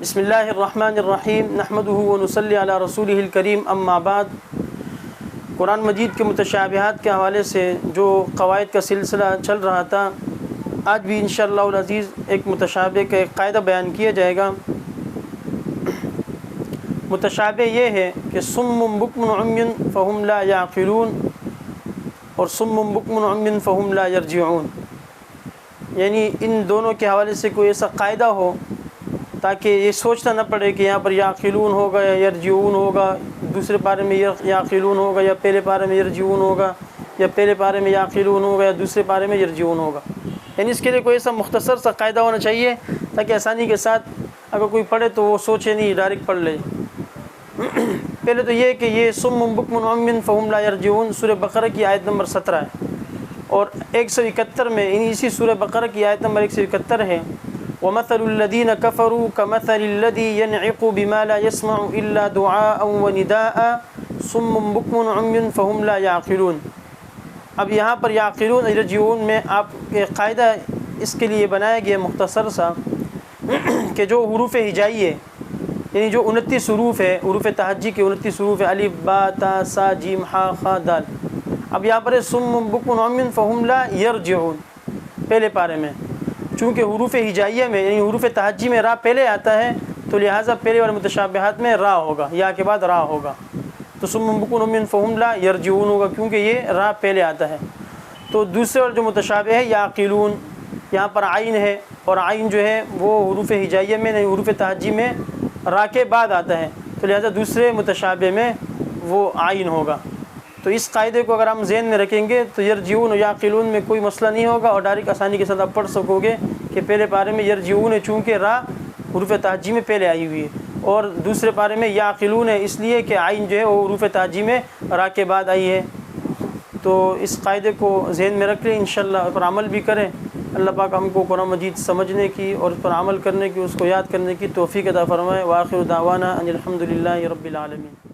بسم اللہ الرحمن الرحیم نحمد ونصلی علی رسول الکریم، اما بعد۔ قرآن مجید کے متشابہات کے حوالے سے جو قواعد کا سلسلہ چل رہا تھا، آج بھی انشاءاللہ العزیز ایک متشابہ کا ایک قاعدہ بیان کیا جائے گا۔ متشابہ یہ ہے کہ سم بکم عمین فہم لا یعقلون اور سم بکم عمین فہم لا یرجعون۔ یعنی ان دونوں کے حوالے سے کوئی ایسا قاعدہ ہو تاکہ یہ سوچنا نہ پڑے کہ یہاں پر یاقلون ہوگا یا یرجعون ہوگا، دوسرے پارے میں یاقلون ہوگا یا پہلے پارے میں یرجعون ہوگا، یا پہلے پارے میں یاقلون ہوگا یا دوسرے پارے میں یرجعون ہوگا۔ یعنی اس کے لیے کوئی ایسا مختصر سا قاعدہ ہونا چاہیے تاکہ آسانی کے ساتھ اگر کوئی پڑھے تو وہ سوچے نہیں، ڈائریکٹ پڑھ لے۔ پہلے تو یہ کہ یہ سم بکم امن فہم لا یرجعون، سورہ بقرہ کی آیت نمبر سترہ ہے۔ اور ایک سو اکہتر میں اسی سورہ بقرہ کی آیت نمبر ایک سو اکہتر ہے۔ ومثل الذين كفروا كمثل الذي ينعق بما لا يسمع إلا دعاء ونداء، صم بكم عمي فهم لا يعقلون. اب یہاں پر یعقلون یرجعون میں آپ کے قاعدہ اس کے لیے بنایا گیا مختصر سا کہ جو حروف ہجائی ہے یعنی جو انتیس حروف ہے حروف تہجی کے انتیس حروف ہے الف، با، تا، سا، جیم ہا خا، دال. اب یہاں پر سم بکم عمین فہم لا یرجعون پہلے پارے میں چونکہ حروف ہجائیہ میں یعنی حروف تحجی میں را پہلے آتا ہے، تو لہٰذا پہلے والے متشابہات میں را ہوگا، یا کے بعد را ہوگا۔ تو سم بکن فہم لا یرجعون ہوگا، کیونکہ یہ را پہلے آتا ہے۔ تو دوسرے اور جو متشابہ ہے یا قلون یہاں پر آئین ہے، اور آئین جو ہے، وہ حروف ہجائیہ میں نہیں حروف تحجی میں را کے بعد آتا ہے۔ تو لہٰذا دوسرے متشابہ میں وہ آئین ہوگا۔ تو اس قاعدے کو اگر ہم ذہن میں رکھیں گے تو یرجعون و یاقلون میں کوئی مسئلہ نہیں ہوگا اور ڈائریکٹ آسانی کے ساتھ آپ پڑھ سکو گے کہ پہلے پارے میں یرجعون ہے چونکہ را حروف تحجی میں پہلے آئی ہوئی ہے اور دوسرے پارے میں یاقلون ہے اس لیے کہ آئین جو ہے وہ حروف تحجی میں را کے بعد آئی ہے۔ تو اس قاعدے کو ذہن میں رکھ لیں، انشاءاللہ اور پر عمل بھی کریں۔ اللہ پاک ہم کو قرآن مجید سمجھنے کی اور اس پر عمل کرنے کی، اس کو یاد کرنے کی توفیق عطا فرمائے۔ واخر دعوانا ان الحمد للہ رب العالمین۔